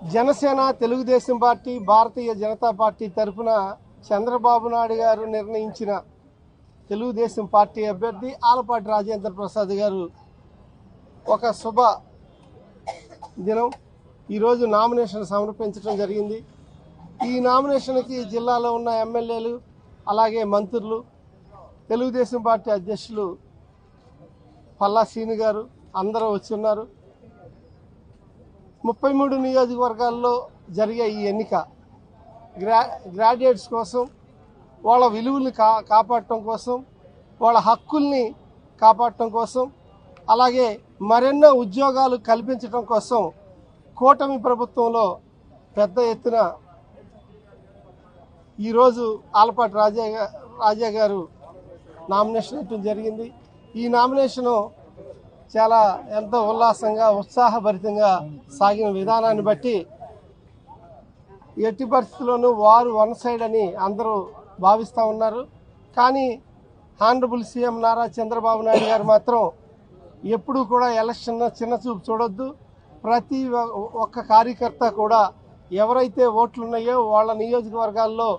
Janasena Telugu Desam party Bharatiya Janata party తరఫున చంద్రబాబు నాయుడు గారు నిర్ణయించిన తెలుగుదేశం పార్టీ అభ్యర్థి ఆలపాటి రాజేంద్ర ప్రసాద్ గారు ఒక శుభ దినం. ఈరోజు నామినేషన్ సమర్పించడం జరిగింది. ఈ నామినేషన్కి జిల్లాలో ఉన్న ఎమ్మెల్యేలు అలాగే మంత్రులు తెలుగుదేశం పార్టీ అధ్యక్షులు పల్లా సీని గారు అందరూ వచ్చి ఉన్నారు. ముప్పై మూడు నియోజకవర్గాల్లో జరిగే ఈ ఎన్నిక గ్రా గ్రాడ్యుయేట్స్ కోసం వాళ్ళ విలువలు కా కాపాడటం కోసం వాళ్ళ హక్కుల్ని కాపాడటం కోసం అలాగే మరెన్నో ఉద్యోగాలు కల్పించడం కోసం కూటమి ప్రభుత్వంలో పెద్ద ఎత్తున ఈరోజు ఆలపాటి రాజా రాజా గారు నామినేషన్ ఇవ్వడం జరిగింది. ఈ నామినేషను చాలా ఎంతో ఉల్లాసంగా ఉత్సాహభరితంగా సాగిన విధానాన్ని బట్టి ఎట్టి పరిస్థితుల్లోనూ వారు వన్ సైడ్ అని అందరూ భావిస్తూ ఉన్నారు. కానీ హానరబుల్ సీఎం నారా చంద్రబాబు నాయుడు గారు మాత్రం ఎప్పుడూ కూడా ఎలక్షన్ చిన్న చూపు చూడొద్దు. ప్రతి ఒక్క కార్యకర్త కూడా ఎవరైతే ఓట్లు ఉన్నాయో వాళ్ళ నియోజకవర్గాల్లో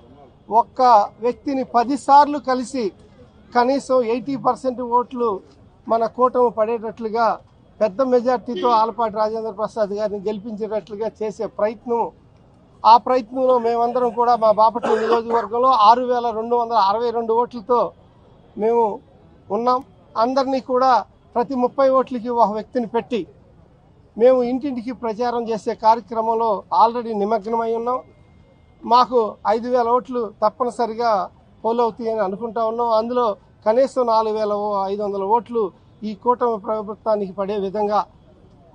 ఒక్క వ్యక్తిని పదిసార్లు కలిసి కనీసం ఎయిటీ పర్సెంట్ ఓట్లు మన కూటమి పడేటట్లుగా పెద్ద మెజార్టీతో ఆలపాటి రాజేంద్ర ప్రసాద్ గారిని గెలిపించేటట్లుగా చేసే ప్రయత్నం. ఆ ప్రయత్నంలో మేమందరం కూడా మా బాపట్ల నియోజకవర్గంలో ఆరు వేల రెండు వందల అరవై రెండు ఓట్లతో మేము ఉన్నాం. అందరినీ కూడా ప్రతి ముప్పై ఓట్లకి ఒక వ్యక్తిని పెట్టి మేము ఇంటింటికి ప్రచారం చేసే కార్యక్రమంలో ఆల్రెడీ నిమగ్నమై ఉన్నాం. మాకు ఐదు వేల ఓట్లు తప్పనిసరిగా పోలవుతాయని అనుకుంటా ఉన్నాం. అందులో కనీసం నాలుగు వేల ఐదు వందల ఓట్లు ఈ కూటమి ప్రభుత్వానికి పడే విధంగా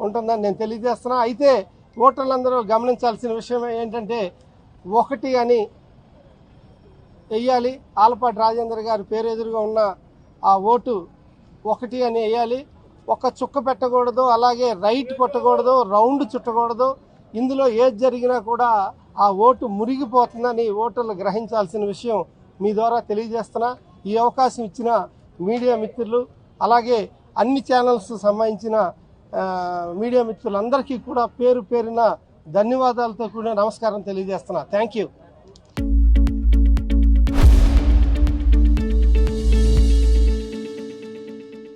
ఉంటుందని నేను తెలియజేస్తున్నా. అయితే ఓటర్లందరూ గమనించాల్సిన విషయం ఏంటంటే ఒకటి అని వెయ్యాలి ఆలపాటి రాజేంద్ర గారి పేరు ఎదురుగా ఉన్న ఆ ఓటు ఒకటి అని వేయాలి ఒక చుక్క పెట్టకూడదు అలాగే రైట్ కొట్టకూడదు రౌండ్ చుట్టకూడదు. ఇందులో ఏది జరిగినా కూడా ఆ ఓటు మురిగిపోతుందని ఓటర్లు గ్రహించాల్సిన విషయం మీ ద్వారా తెలియజేస్తున్నా. ఈ అవకాశం ఇచ్చిన మీడియా మిత్రులు అలాగే అన్ని ఛానల్స్ సంబంధించిన మీడియా మిత్రులందరికీ కూడా పేరు పేరున ధన్యవాదాలతో కూడిన నమస్కారం తెలియజేస్తున్నా. Thank you